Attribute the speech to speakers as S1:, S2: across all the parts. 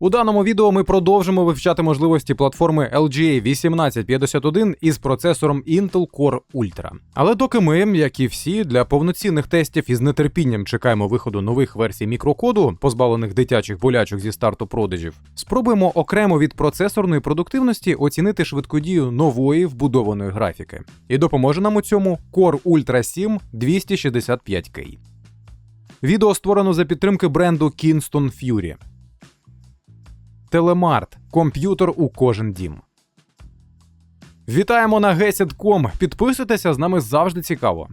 S1: У даному відео ми продовжимо вивчати можливості платформи LGA 1851 із процесором Intel Core Ultra. Але доки ми, як і всі, для повноцінних тестів із нетерпінням чекаємо виходу нових версій мікрокоду, позбавлених дитячих болячок зі старту продажів, спробуємо окремо від процесорної продуктивності оцінити швидкодію нової вбудованої графіки. І допоможе нам у цьому Core Ultra 7 265K. Відео створено за підтримки бренду Kingston Fury. Телемарт комп'ютер у кожен дім. Вітаємо на Gesit.com. Підписуйтеся, з нами завжди цікаво.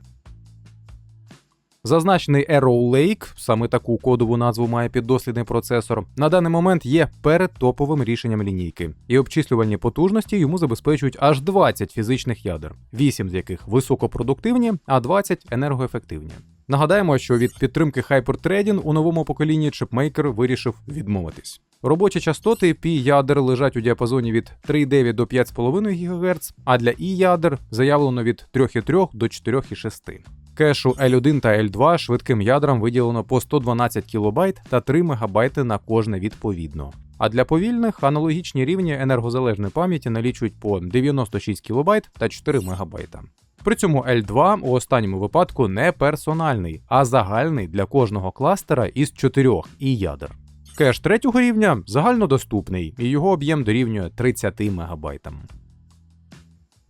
S1: Зазначений Arrow Lake, саме таку кодову назву має піддослідний процесор, на даний момент є перед топовим рішенням лінійки, і обчислювальні потужності йому забезпечують аж 20 фізичних ядер, 8 з яких високопродуктивні, а 20 енергоефективні. Нагадаємо, що від підтримки Hyperthreading у новому поколінні чипмейкер вирішив відмовитись. Робочі частоти π ядер лежать у діапазоні від 3,9 до 5,5 ГГц, а для і ядер заявлено від 3,3 до 4,6. Кешу L1 та L2 швидким ядрам виділено по 112 кБ та 3 МБ на кожне відповідно. А для повільних аналогічні рівні енергозалежної пам'яті налічують по 96 кБ та 4 МБ. При цьому L2 у останньому випадку не персональний, а загальний для кожного кластера із 4 і ядер. Кеш третього рівня загальнодоступний, і його об'єм дорівнює 30 МБ.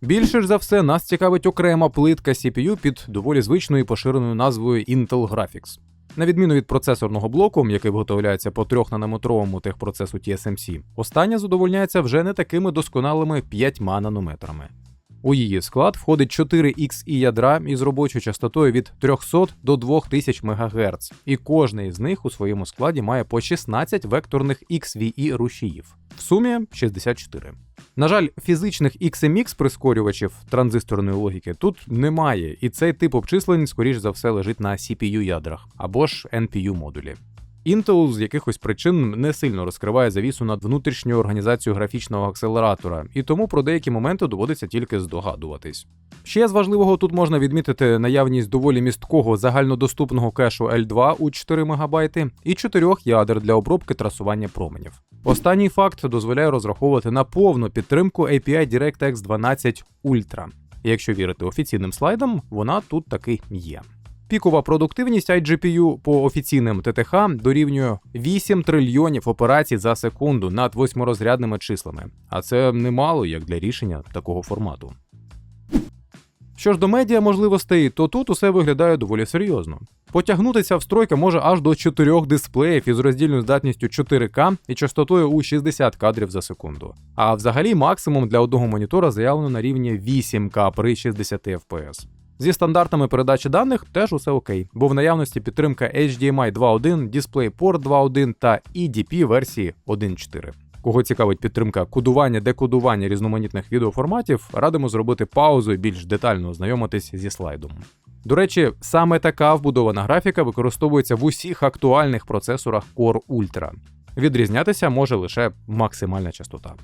S1: Більше ж за все нас цікавить окрема плитка CPU під доволі звичною і поширеною назвою Intel Graphics. На відміну від процесорного блоку, який виготовляється по 3 нанометровому техпроцесу TSMC, остання задовольняється вже не такими досконалими 5 нанометрами. У її склад входить 4 XE ядра із робочою частотою від 300 до 2000 МГц, і кожне із них у своєму складі має по 16 векторних XVE рушіїв, в сумі 64. На жаль, фізичних XMX прискорювачів транзисторної логіки тут немає, і цей тип обчислень, скоріш за все, лежить на CPU ядрах або ж NPU модулі. Intel з якихось причин не сильно розкриває завісу над внутрішньою організацією графічного акселератора, і тому про деякі моменти доводиться тільки здогадуватись. Ще з важливого тут можна відмітити наявність доволі місткого загальнодоступного кешу L2 у 4 МБ і 4 ядер для обробки трасування променів. Останній факт дозволяє розраховувати на повну підтримку API DirectX 12 Ultra. Якщо вірити офіційним слайдам, вона тут таки є. Пікова продуктивність iGPU по офіційним ТТХ дорівнює 8 трильйонів операцій за секунду над восьмирозрядними числами, а це немало як для рішення такого формату. Що ж до медіа можливостей, то тут усе виглядає доволі серйозно. Потягнутися встройка може аж до 4 дисплеїв із роздільною здатністю 4К і частотою у 60 кадрів за секунду. А взагалі максимум для одного монітора заявлено на рівні 8К при 60 FPS. Зі стандартами передачі даних теж усе окей, бо в наявності підтримка HDMI 2.1, DisplayPort 2.1 та EDP версії 1.4. Кого цікавить підтримка кодування, декодування різноманітних відеоформатів, радимо зробити паузу і більш детально ознайомитись зі слайдом. До речі, саме така вбудована графіка використовується в усіх актуальних процесорах Core Ultra. Відрізнятися може лише максимальна частота.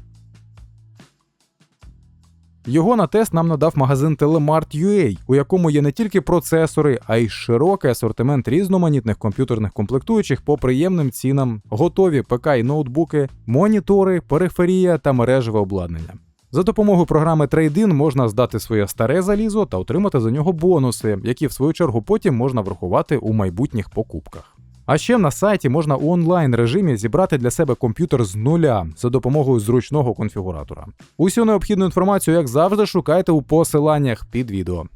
S1: Його на тест нам надав магазин Telemart.ua, у якому є не тільки процесори, а й широкий асортимент різноманітних комп'ютерних комплектуючих по приємним цінам, готові ПК і ноутбуки, монітори, периферія та мережеве обладнання. За допомогою програми Trade-in можна здати своє старе залізо та отримати за нього бонуси, які в свою чергу потім можна врахувати у майбутніх покупках. А ще на сайті можна у онлайн режимі зібрати для себе комп'ютер з нуля за допомогою зручного конфігуратора. Усю необхідну інформацію, як завжди, шукайте у посиланнях під відео.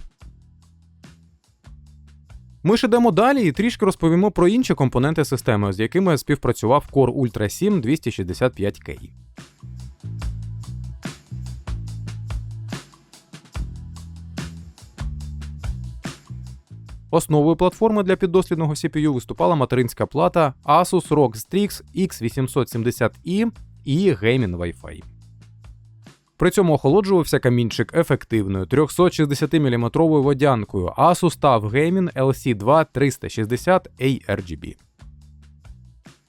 S1: Ми ж ідемо далі і трішки розповімо про інші компоненти системи, з якими співпрацював Core Ultra 7 265K. Основою платформи для піддослідного CPU виступала материнська плата Asus ROG Strix X870i і Gaming Wi-Fi. При цьому охолоджувався камінчик ефективною 360 мм водянкою Asus TUF Gaming LC2 360 ARGB.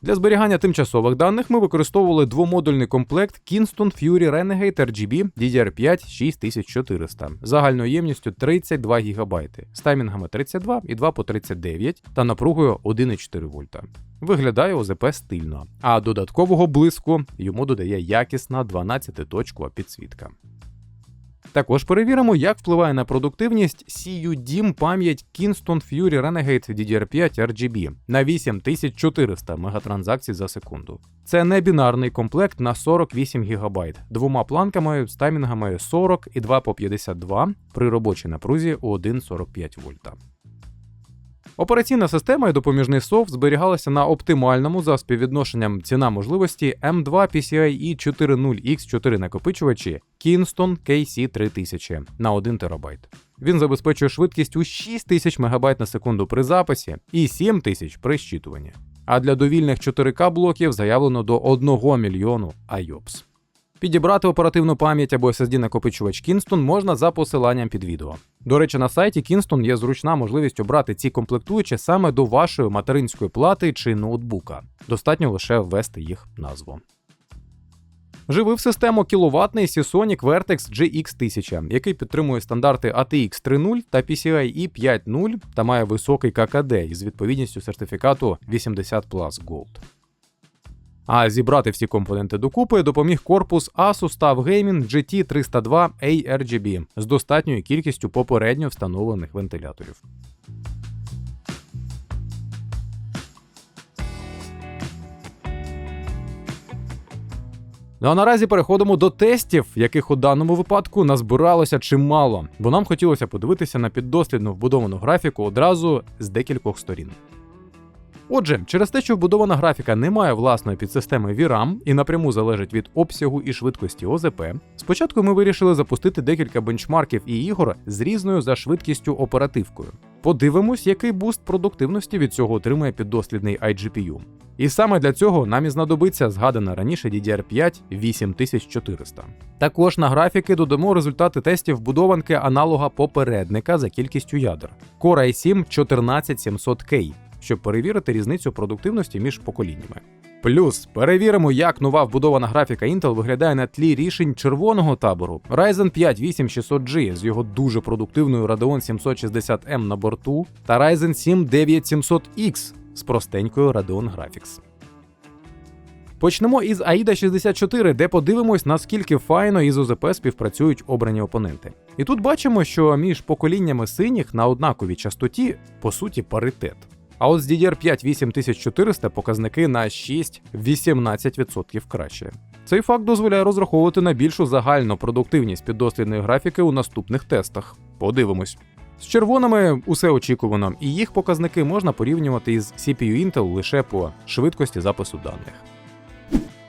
S1: Для зберігання тимчасових даних ми використовували двомодульний комплект Kingston Fury Renegade RGB DDR5 6400 загальною ємністю 32 ГБ, з таймінгами 32 і 2 по 39 та напругою 1,4 вольта. Виглядає ОЗП стильно, а додаткового блиску йому додає якісна 12-точкова підсвітка. Також перевіримо, як впливає на продуктивність CUDIM пам'ять Kingston Fury Renegade DDR5 RGB на 8400 мегатранзакцій за секунду. Це не бінарний комплект на 48 ГБ, двома планками з таймінгами 40 і 2 по 52 при робочій напрузі 1,45 вольта. Операційна система і допоміжний софт зберігалися на оптимальному за співвідношенням ціна можливості M2 PCIe 4.0X4 накопичувачі Kingston KC3000 на 1 ТБ. Він забезпечує швидкість у 6000 МБ на секунду при записі і 7000 при щитуванні. А для довільних 4К блоків заявлено до 1 мільйону IOPS. Підібрати оперативну пам'ять або SSD накопичувач Kingston можна за посиланням під відео. До речі, на сайті Kingston є зручна можливість обрати ці комплектуючі саме до вашої материнської плати чи ноутбука. Достатньо лише ввести їх назву. Живив систему кіловатний Seasonic Vertex GX1000, який підтримує стандарти ATX 3.0 та PCIe 5.0 та має високий ККД із відповідністю сертифікату 80 Plus Gold. А зібрати всі компоненти докупи допоміг корпус Asus TUF Gaming GT302 ARGB з достатньою кількістю попередньо встановлених вентиляторів. Ну а наразі переходимо до тестів, яких у даному випадку назбиралося чимало, бо нам хотілося подивитися на піддослідну вбудовану графіку одразу з декількох сторін. Отже, через те, що вбудована графіка не має власної підсистеми VRAM і напряму залежить від обсягу і швидкості ОЗП, спочатку ми вирішили запустити декілька бенчмарків і ігор з різною за швидкістю оперативкою. Подивимось, який буст продуктивності від цього отримує піддослідний iGPU. І саме для цього нам і знадобиться згадана раніше DDR5 8400. Також на графіки додамо результати тестів вбудованки аналога попередника за кількістю ядер Core i7 14700K, щоб перевірити різницю продуктивності між поколіннями. Плюс перевіримо, як нова вбудована графіка Intel виглядає на тлі рішень червоного табору Ryzen 5 8600G з його дуже продуктивною Radeon 760M на борту та Ryzen 7 9700X з простенькою Radeon Graphics. Почнемо із AIDA 64, де подивимось, наскільки файно із ОЗП співпрацюють обрані опоненти. І тут бачимо, що між поколіннями синіх на однаковій частоті по суті паритет. А от з DDR5 8400 показники на 6-18% краще. Цей факт дозволяє розраховувати на більшу загальну продуктивність піддослідної графіки у наступних тестах. Подивимось. З червоними усе очікувано, і їх показники можна порівнювати із CPU Intel лише по швидкості запису даних.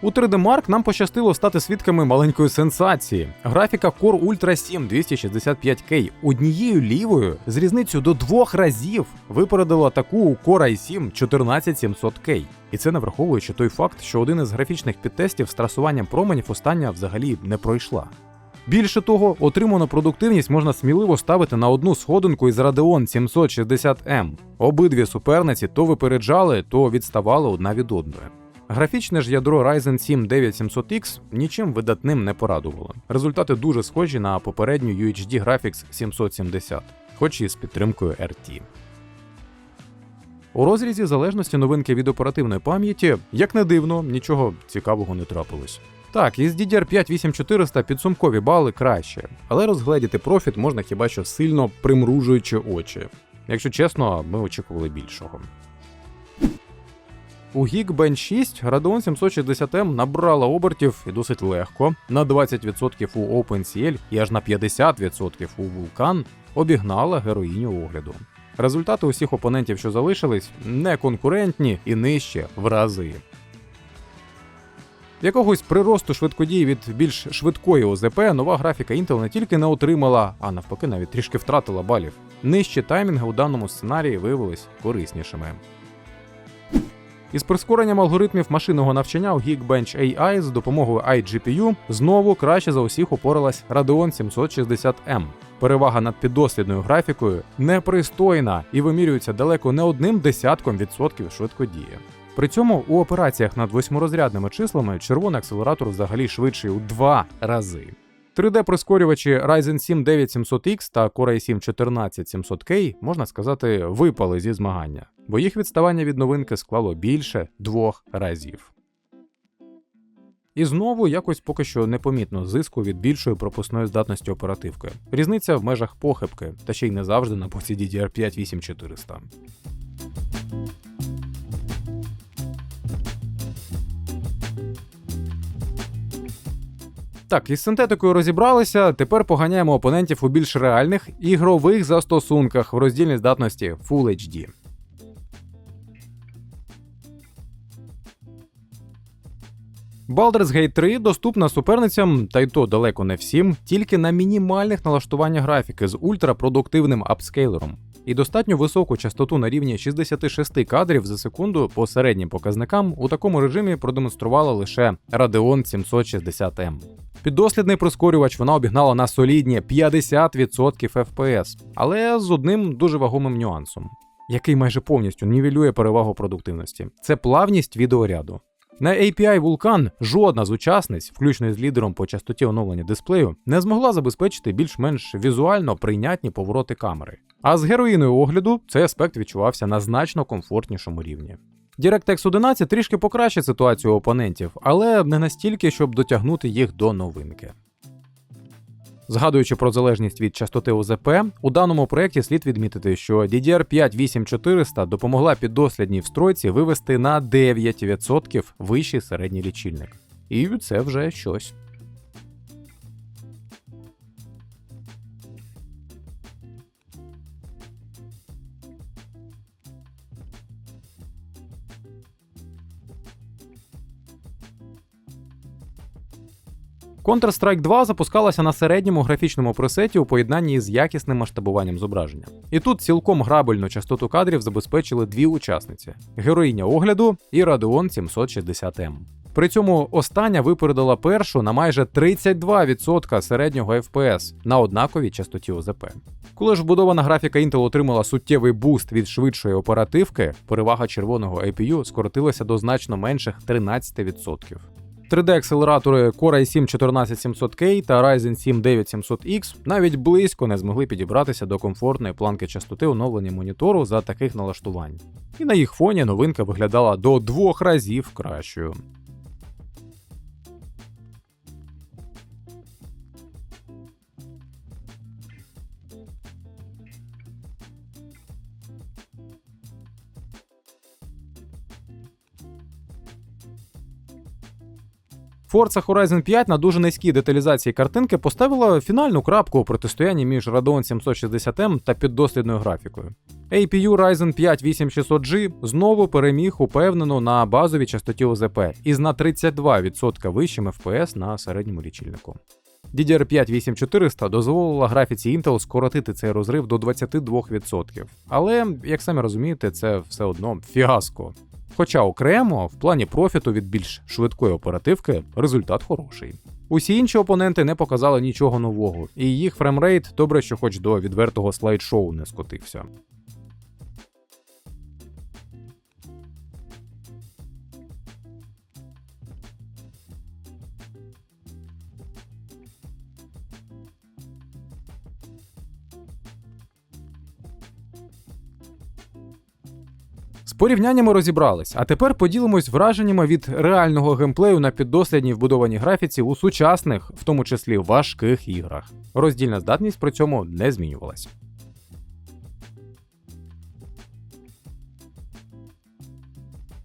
S1: У 3D Mark нам пощастило стати свідками маленької сенсації. Графіка Core Ultra 7 265K однією лівою з різницею до двох разів випередила таку у Core i7 14700K. І це не враховуючи той факт, що один із графічних підтестів з трасуванням променів остання взагалі не пройшла. Більше того, отриману продуктивність можна сміливо ставити на одну сходинку із Radeon 760M. Обидві суперниці то випереджали, то відставали одна від одної. Графічне ж ядро Ryzen 7 9700X нічим видатним не порадувало. Результати дуже схожі на попередню UHD Graphics 770, хоч і з підтримкою RT. У розрізі залежності новинки від оперативної пам'яті, як не дивно, нічого цікавого не трапилось. Так, із DDR5 8400 підсумкові бали краще, але розгледіти профіт можна хіба що сильно примружуючи очі. Якщо чесно, ми очікували більшого. У Geekbench 6 Radeon 760M набрала обертів і досить легко. На 20% у OpenCL і аж на 50% у Vulkan обігнала героїню огляду. Результати усіх опонентів, що залишились, не конкурентні і нижче в рази. Якогось приросту швидкодії від більш швидкої ОЗП нова графіка Intel не тільки не отримала, а навпаки, навіть трішки втратила балів. Нижчі таймінги у даному сценарії виявились кориснішими. Із прискоренням алгоритмів машинного навчання у Geekbench AI з допомогою iGPU знову краще за усіх упоралась Radeon 760M. Перевага над піддослідною графікою непристойна і вимірюється далеко не одним десятком відсотків швидкодії. При цьому у операціях над восьмирозрядними числами червоний акселератор взагалі швидший у два рази. 3D-прискорювачі Ryzen 7 9700X та Core i7 14700K, можна сказати, випали зі змагання, бо їх відставання від новинки склало більше двох разів. І знову якось поки що непомітно зиску від більшої пропускної здатності оперативки. Різниця в межах похибки, та ще й не завжди на боці DDR5 8400. Так, із синтетикою розібралися. Тепер поганяємо опонентів у більш реальних ігрових застосунках в роздільній здатності Full HD. Baldur's Gate 3 доступна суперницям, та й то далеко не всім, тільки на мінімальних налаштуваннях графіки з ультрапродуктивним апскейлером. І достатньо високу частоту на рівні 66 кадрів за секунду по середнім показникам у такому режимі продемонструвала лише Radeon 760M. Піддослідний прискорювач вона обігнала на солідні 50% FPS, але з одним дуже вагомим нюансом, який майже повністю нівелює перевагу продуктивності. Це плавність відеоряду. На API Vulkan жодна з учасниць, включно з лідером по частоті оновлення дисплею, не змогла забезпечити більш-менш візуально прийнятні повороти камери. А з героїною огляду цей аспект відчувався на значно комфортнішому рівні. DirectX 11 трішки покращить ситуацію опонентів, але не настільки, щоб дотягнути їх до новинки. Згадуючи про залежність від частоти ОЗП, у даному проєкті слід відмітити, що DDR5 8400 допомогла піддослідній встройці вивести на 9% вищий середній лічильник. І це вже щось. Counter-Strike 2 запускалася на середньому графічному пресеті у поєднанні з якісним масштабуванням зображення. І тут цілком грабельну частоту кадрів забезпечили дві учасниці: героїня огляду і Radeon 760M. При цьому остання випередила першу на майже 32% середнього FPS на однаковій частоті ОЗП. Коли ж вбудована графіка Intel отримала суттєвий буст від швидшої оперативки, перевага червоного APU скоротилася до значно менших 13%. 3D-акселератори Core i7 14700K та Ryzen 7 9700X навіть близько не змогли підібратися до комфортної планки частоти оновлення монітору за таких налаштувань. І на їх фоні новинка виглядала до двох разів кращою. Forza Horizon 5 на дуже низькій деталізації картинки поставила фінальну крапку у протистоянні між Radeon 760M та піддослідною графікою. APU Ryzen 5 8600G знову переміг упевнено на базовій частоті ОЗП із на 32% вищим FPS на середньому лічильнику. DDR5 8400 дозволила графіці Intel скоротити цей розрив до 22%. Але, як самі розумієте, це все одно фіаско. Хоча окремо в плані профіту від більш швидкої оперативки результат хороший. Усі інші опоненти не показали нічого нового, і їх фреймрейт добре, що хоч до відвертого слайд-шоу не скотився. З порівняннями розібрались, а тепер поділимось враженнями від реального геймплею на піддослідній вбудованій графіці у сучасних, в тому числі важких іграх. Роздільна здатність при цьому не змінювалась.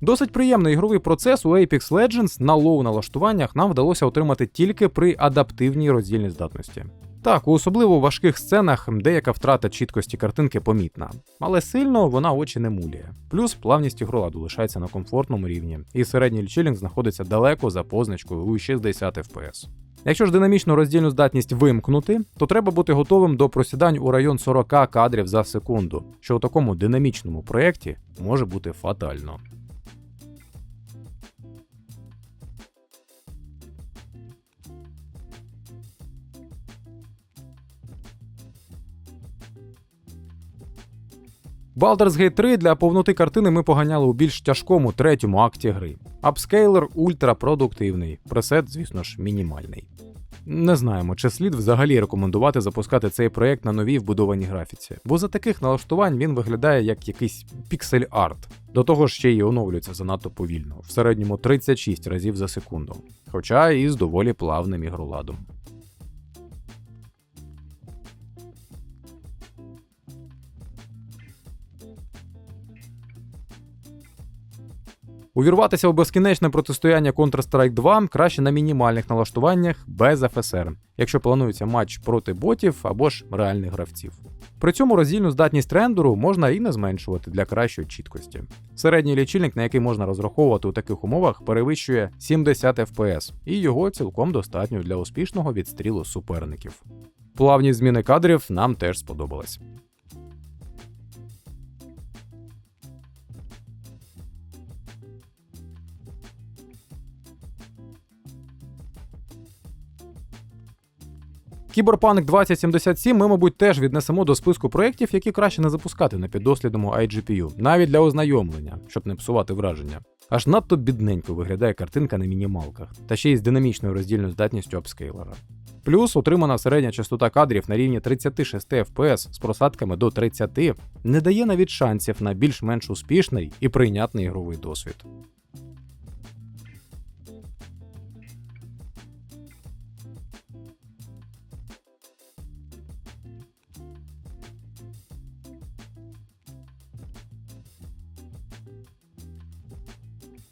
S1: Досить приємний ігровий процес у Apex Legends на лоу налаштуваннях нам вдалося отримати тільки при адаптивній роздільній здатності. Так, у особливо важких сценах деяка втрата чіткості картинки помітна, але сильно вона очі не мулює. Плюс плавність ігроладу лишається на комфортному рівні, і середній лічилінг знаходиться далеко за позначкою у 60 FPS. Якщо ж динамічну роздільну здатність вимкнути, то треба бути готовим до просідань у район 40 кадрів за секунду, що у такому динамічному проєкті може бути фатально. Baldur's Gate 3 для повноти картини ми поганяли у більш тяжкому третьому акті гри. Апскейлер ультрапродуктивний, пресет, звісно ж, мінімальний. Не знаємо, чи слід взагалі рекомендувати запускати цей проєкт на новій вбудованій графіці, бо за таких налаштувань він виглядає як якийсь піксель-арт. До того ж ще й оновлюється занадто повільно, в середньому 36 разів за секунду, хоча і з доволі плавним ігроладом. Увірватися у безкінечне протистояння Counter-Strike 2 краще на мінімальних налаштуваннях без FSR, якщо планується матч проти ботів або ж реальних гравців. При цьому роздільну здатність рендеру можна і не зменшувати для кращої чіткості. Середній лічильник, на який можна розраховувати у таких умовах, перевищує 70 FPS, і його цілком достатньо для успішного відстрілу суперників. Плавні зміни кадрів нам теж сподобались. Кіберпанк 2077 ми, мабуть, теж віднесемо до списку проєктів, які краще не запускати на піддослідному iGPU, навіть для ознайомлення, щоб не псувати враження. Аж надто бідненько виглядає картинка на мінімалках, та ще й з динамічною роздільною здатністю апскейлера. Плюс отримана середня частота кадрів на рівні 36 FPS з просадками до 30 не дає навіть шансів на більш-менш успішний і прийнятний ігровий досвід.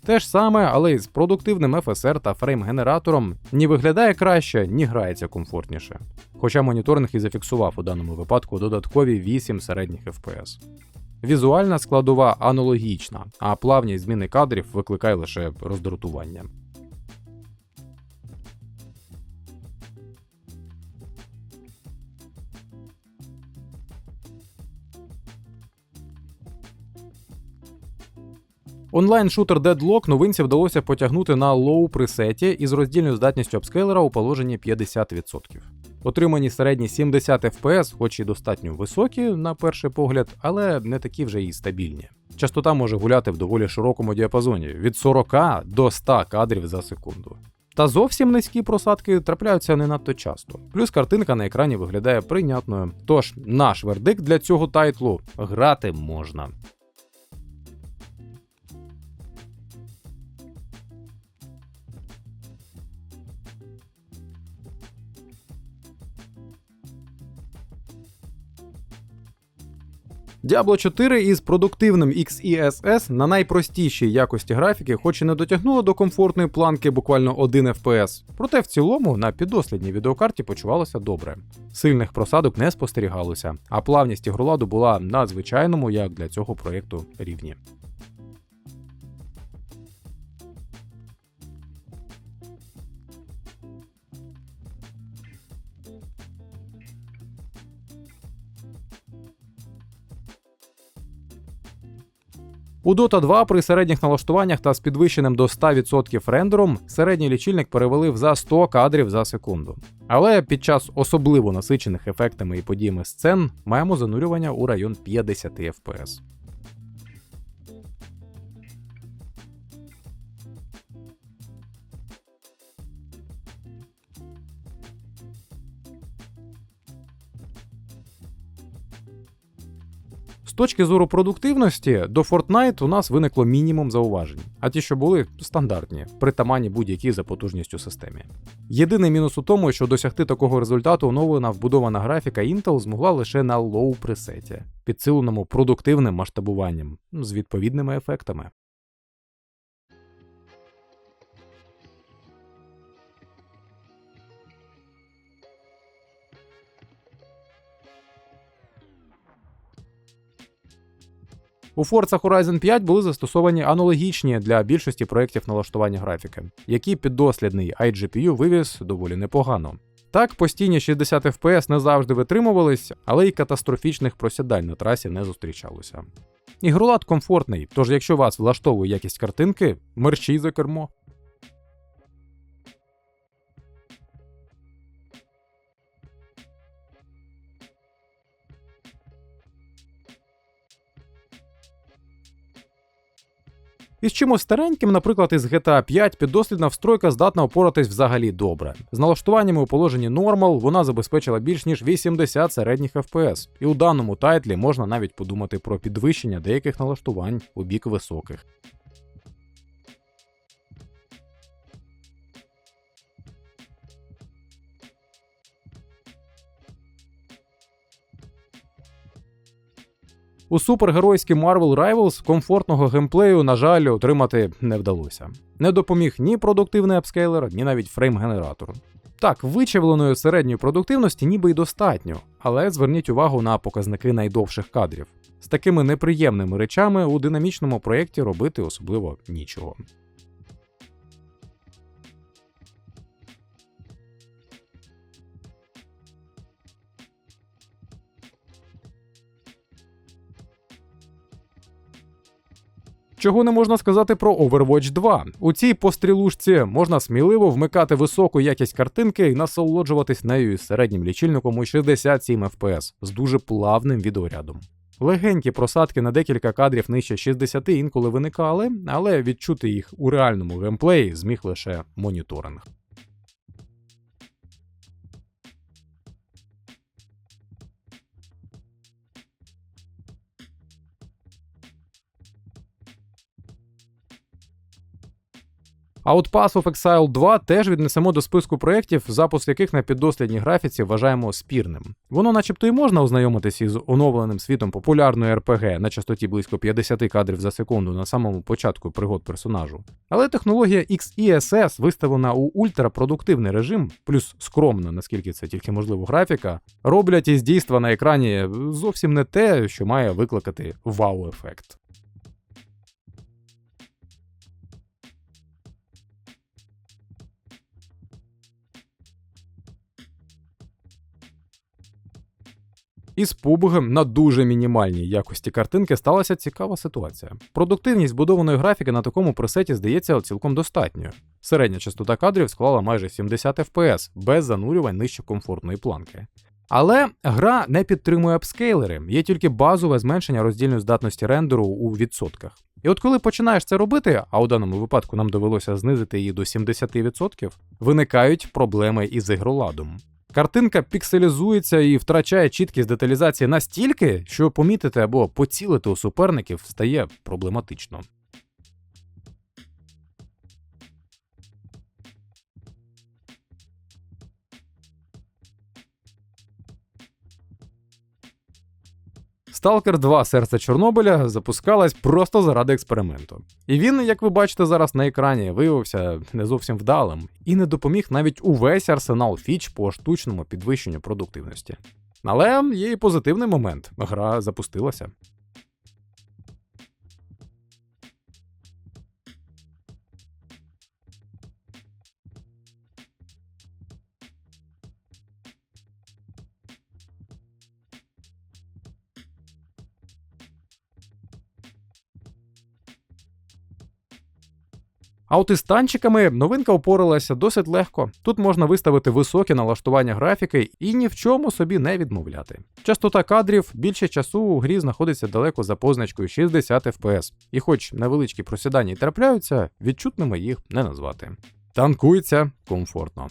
S1: Те ж саме, але із продуктивним FSR та фрейм-генератором ні виглядає краще, ні грається комфортніше. Хоча моніторинг і зафіксував у даному випадку додаткові 8 середніх FPS. Візуальна складова аналогічна, а плавні зміни кадрів викликає лише роздратування. Онлайн-шутер Deadlock новинці вдалося потягнути на лоу пресеті із роздільною здатністю апскейлера у положенні 50%. Отримані середні 70 FPS, хоч і достатньо високі на перший погляд, але не такі вже і стабільні. Частота може гуляти в доволі широкому діапазоні від 40 до 100 кадрів за секунду. Та зовсім низькі просадки трапляються не надто часто. Плюс картинка на екрані виглядає прийнятною. Тож наш вердикт для цього тайтлу грати можна. Diablo 4 із продуктивним XeSS на найпростішій якості графіки, хоч і не дотягнуло до комфортної планки буквально 1 FPS, проте в цілому на піддослідній відеокарті почувалося добре. Сильних просадок не спостерігалося, а плавність ігроладу була на звичайному, як для цього проєкту, рівні. У Dota 2 при середніх налаштуваннях та з підвищеним до 100% рендером середній лічильник перевалив за 100 кадрів за секунду. Але під час особливо насичених ефектами і подіями сцен маємо занурювання у район 50 FPS. Точки зору продуктивності до Fortnite у нас виникло мінімум зауважень, а ті, що були стандартні, притаманні будь-якій за потужністю системі. Єдиний мінус у тому, що досягти такого результату оновлена вбудована графіка Intel змогла лише на лоу пресеті, підсиленому продуктивним масштабуванням з відповідними ефектами. У Forza Horizon 5 були застосовані аналогічні для більшості проєктів налаштування графіки, які піддослідний iGPU вивіз доволі непогано. Так, постійні 60 FPS не завжди витримувались, але й катастрофічних просідань на трасі не зустрічалося. Ігрулад комфортний, тож якщо вас влаштовує якість картинки, мерщій за кермо. Із чимось стареньким, наприклад, із GTA 5 піддослідна встройка здатна опоратись взагалі добре. З налаштуваннями у положенні Normal вона забезпечила більш ніж 80 середніх FPS, і у даному тайтлі можна навіть подумати про підвищення деяких налаштувань у бік високих. У супергеройській Marvel Rivals комфортного геймплею, на жаль, отримати не вдалося. Не допоміг ні продуктивний апскейлер, ні навіть фрейм-генератор. Так, вичавленої середньої продуктивності ніби й достатньо, але зверніть увагу на показники найдовших кадрів. З такими неприємними речами у динамічному проєкті робити особливо нічого. Чого не можна сказати про Overwatch 2. У цій пострілушці можна сміливо вмикати високу якість картинки і насолоджуватись нею із середнім лічильником у 67 FPS з дуже плавним відеорядом. Легенькі просадки на декілька кадрів нижче 60 інколи виникали, але відчути їх у реальному геймплеї зміг лише моніторинг. А от of Exile 2 теж віднесемо до списку проєктів, запуск яких на піддослідній графіці вважаємо спірним. Воно, начебто, і можна ознайомитися із оновленим світом популярної RPG на частоті близько 50 кадрів за секунду на самому початку пригод персонажу. Але технологія XESS, виставлена у ультрапродуктивний режим, плюс скромна, наскільки це тільки можливо, графіка, роблять із дійства на екрані зовсім не те, що має викликати вау-ефект. Із PUBG на дуже мінімальній якості картинки сталася цікава ситуація. Продуктивність збудованої графіки на такому пресеті здається цілком достатньою. Середня частота кадрів склала майже 70 FPS без занурювань нижче комфортної планки. Але гра не підтримує апскейлери, є тільки базове зменшення роздільної здатності рендеру у відсотках. І от коли починаєш це робити, а у даному випадку нам довелося знизити її до 70%, виникають проблеми із ігроладом. Картинка пікселізується і втрачає чіткість деталізації настільки, що помітити або поцілити у суперників стає проблематично. Stalker 2 серце Чорнобиля запускалась просто заради експерименту. І він, як ви бачите зараз на екрані, виявився не зовсім вдалим і не допоміг навіть увесь арсенал фіч по штучному підвищенню продуктивності. Але є і позитивний момент: гра запустилася. А от із танчиками новинка опоралася досить легко. Тут можна виставити високі налаштування графіки і ні в чому собі не відмовляти. Частота кадрів більше часу у грі знаходиться далеко за позначкою 60 FPS, і хоч невеличкі просідання й трапляються, відчутними їх не назвати. Танкується комфортно.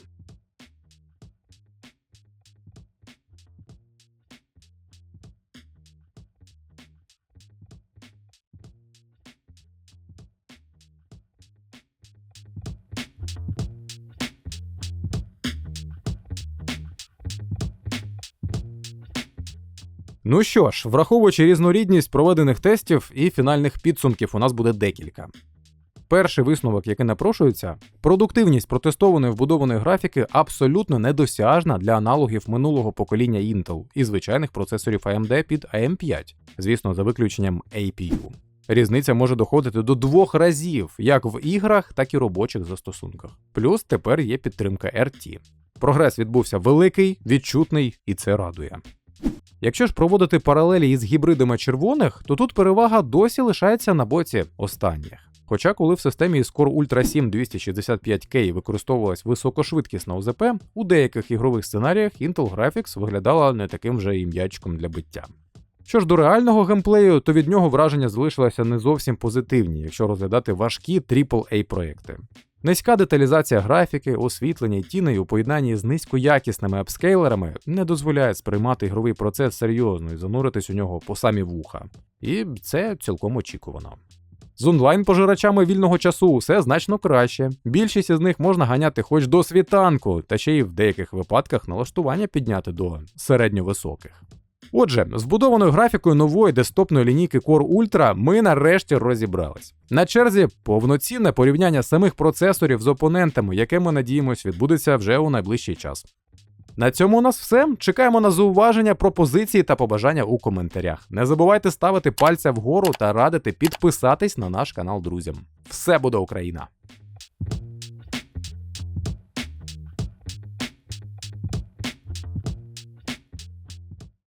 S1: Ну що ж, враховуючи різнорідність проведених тестів і фінальних підсумків, у нас буде декілька. Перший висновок, який напрошується, продуктивність протестованої вбудованої графіки абсолютно недосяжна для аналогів минулого покоління Intel і звичайних процесорів AMD під AM5, звісно, за виключенням APU. Різниця може доходити до двох разів, як в іграх, так і робочих застосунках. Плюс тепер є підтримка RT. Прогрес відбувся великий, відчутний, і це радує. Якщо ж проводити паралелі із гібридами червоних, то тут перевага досі лишається на боці останніх. Хоча, коли в системі Core Ultra 7 265K використовувалась високошвидкісна ОЗП, у деяких ігрових сценаріях Intel Graphics виглядала не таким вже і м'ячком для биття. Що ж до реального геймплею, то від нього враження залишилося не зовсім позитивні, якщо розглядати важкі aaa проекти. Низька деталізація графіки, освітлення і тіней у поєднанні з низькоякісними апскейлерами не дозволяє сприймати ігровий процес серйозно і зануритись у нього по самі вуха. І це цілком очікувано. З онлайн-пожирачами вільного часу все значно краще. Більшість із них можна ганяти хоч до світанку, та ще й в деяких випадках налаштування підняти до середньовисоких. Отже, з вбудованою графікою нової десктопної лінійки Core Ultra ми нарешті розібрались. На черзі повноцінне порівняння самих процесорів з опонентами, яке ми надіємось відбудеться вже у найближчий час. На цьому у нас все. Чекаємо на зауваження, пропозиції та побажання у коментарях. Не забувайте ставити пальця вгору та радити підписатись на наш канал друзям. Все буде Україна!